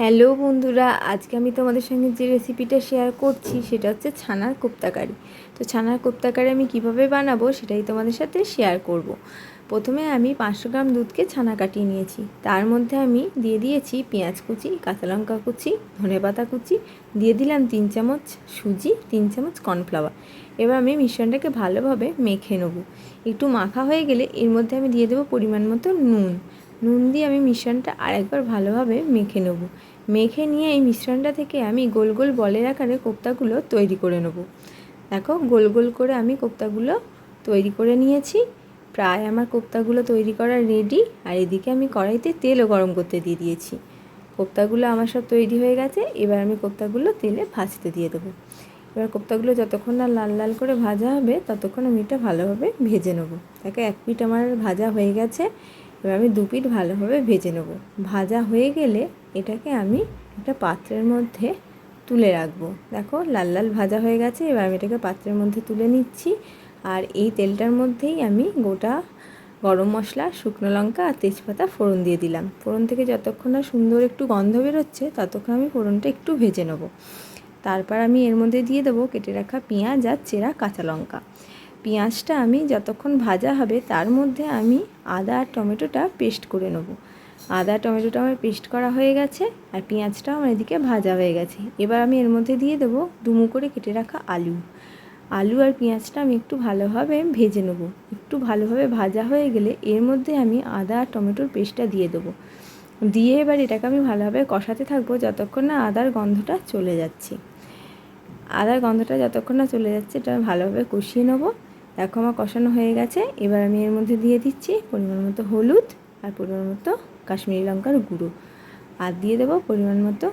Hello বন্ধুরা, আজকে আমি তোমাদের সঙ্গে যে রেসিপিটা শেয়ার করছি সেটা হচ্ছে ছানার কোপ্তাকারি তো ছানার কোপ্তাকারি আমি কীভাবে বানাবো সেটাই তোমাদের সাথে শেয়ার করব। প্রথমে আমি পাঁচশো গ্রাম দুধকে ছানা কাটিয়ে নিয়েছি। তার মধ্যে আমি দিয়ে দিয়েছি পেঁয়াজ কুচি, কাঁচা লঙ্কা কুচি, ধনে পাতা কুচি, দিয়ে দিলাম তিন চামচ সুজি, তিন চামচ কর্নফ্লাওয়ার। এবার আমি মিশ্রণটাকে ভালোভাবে মেখে নেব। একটু মাখা হয়ে গেলে এর মধ্যে আমি দিয়ে দেবো পরিমাণ মতো নুন। নুন দিয়ে আমি মিশ্রণটা আরেকবার ভালোভাবে মেখে নেব। মেখে নিয়ে এই মিশ্রণটা থেকে আমি গোল গোল বলের আকারে কোপ্তাগুলো তৈরি করে নেব। দেখো, গোল গোল করে আমি কোপ্তাগুলো তৈরি করে নিয়েছি। প্রায় আমার কোপ্তাগুলো তৈরি করা রেডি আর এদিকে আমি কড়াইতে তেলও গরম করতে দিয়ে দিয়েছি। কোপ্তাগুলো আমার সব তৈরি হয়ে গেছে, এবার আমি কোপ্তাগুলো তেলে ভাজতে দিয়ে দেবো। এবার কোপ্তাগুলো যতক্ষণ না লাল লাল করে ভাজা হবে, ততক্ষণ আমি এটা ভালোভাবে ভেজে নেব। দেখো, এক পিঠ আমার ভাজা হয়ে গেছে। এবার আমি দু পিঠ ভালোভাবে ভেজে নেব। ভাজা হয়ে গেলে এটাকে আমি একটা পাত্রের মধ্যে তুলে রাখব। দেখো, লাল লাল ভাজা হয়ে গেছে, এবার আমি এটাকে পাত্রের মধ্যে তুলে নিচ্ছি। আর এই তেলটার মধ্যেই আমি গোটা গরম মশলা, শুকনো লঙ্কা আর তেজপাতা ফোড়ন দিয়ে দিলাম। ফোড়ন থেকে যতক্ষণ না সুন্দর একটু গন্ধ বেরোচ্ছে, ততক্ষণ আমি ফোড়নটা একটু ভেজে নেব। তারপর আমি এর মধ্যে দিয়ে দেবো কেটে রাখা পেঁয়াজ আর চেরা কাঁচা লঙ্কা। পেঁয়াজটা আমি যতক্ষণ ভাজা হবে তার মধ্যে আমি আদা আর টমেটোটা পেস্ট করে নেব। আদা টমেটোটা আমার পেস্ট করা হয়ে গেছে আর পেঁয়াজটাও আমার এদিকে ভাজা হয়ে গেছে। এবার আমি এর মধ্যে দিয়ে দেবো দুমু করে কেটে রাখা আলু। আলু আর পেঁয়াজটা আমি একটু ভালোভাবে ভেজে নেব। একটু ভালোভাবে ভাজা হয়ে গেলে এর মধ্যে আমি আদা আর টমেটোর পেস্টটা দিয়ে দেবো। দিয়ে এবার এটাকে আমি ভালোভাবে কষাতে থাকব যতক্ষণ না আদার গন্ধটা চলে যাচ্ছে। আদার গন্ধটা যতক্ষণ না চলে যাচ্ছে এটা ভালোভাবে কষিয়ে নেব। দেখো আমার কষানো হয়ে গেছে। এবার আমি এর মধ্যে দিয়ে দিচ্ছি পরিমাণ মতো হলুদ আর পরিমাণ মতো কাশ্মীরি লঙ্কার গুঁড়ো। আর দিয়ে দেবো পরিমাণ মতো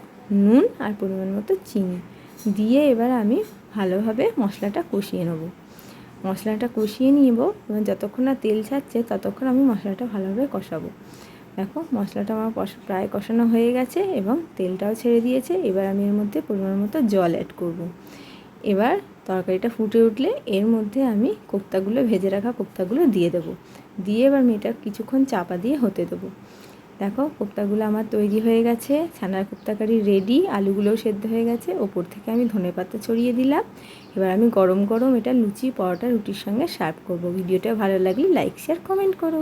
নুন আর পরিমাণ মতো চিনি। দিয়ে এবার আমি ভালোভাবে মশলাটা কষিয়ে নেব। মশলাটা কষিয়ে নিব এবং যতক্ষণ না তেল ছাড়ছে ততক্ষণ আমি মশলাটা ভালোভাবে কষাবো। দেখো মশলাটা আমার প্রায় কষানো হয়ে গেছে এবং তেলটাও ছেড়ে দিয়েছে। এবার আমি এর মধ্যে পরিমাণ মতো জল অ্যাড করব। এবার তরকারিটা ফুটে উঠলে এর মধ্যে আমি কোপ্তাগুলো ভেজে রাখা কোপ্তাগুলো দিয়ে দেবো। দিয়ে এবার মেয়েটা কিছুক্ষণ চাপা দিয়ে হতে দেবো। দেখো কোপ্তাগুলো আমার তৈরি হয়ে গেছে, ছানার কোপ্তাকারি রেডি আলুগুলোও সেদ্ধ হয়ে গেছে। ওপর থেকে আমি ধনে পাতা ছড়িয়ে দিলাম। এবার আমি গরম গরম এটা লুচি, পরোটা, রুটির সঙ্গে সার্ভ করব। ভিডিওটা ভালো লাগলে লাইক শেয়ার কমেন্ট করো।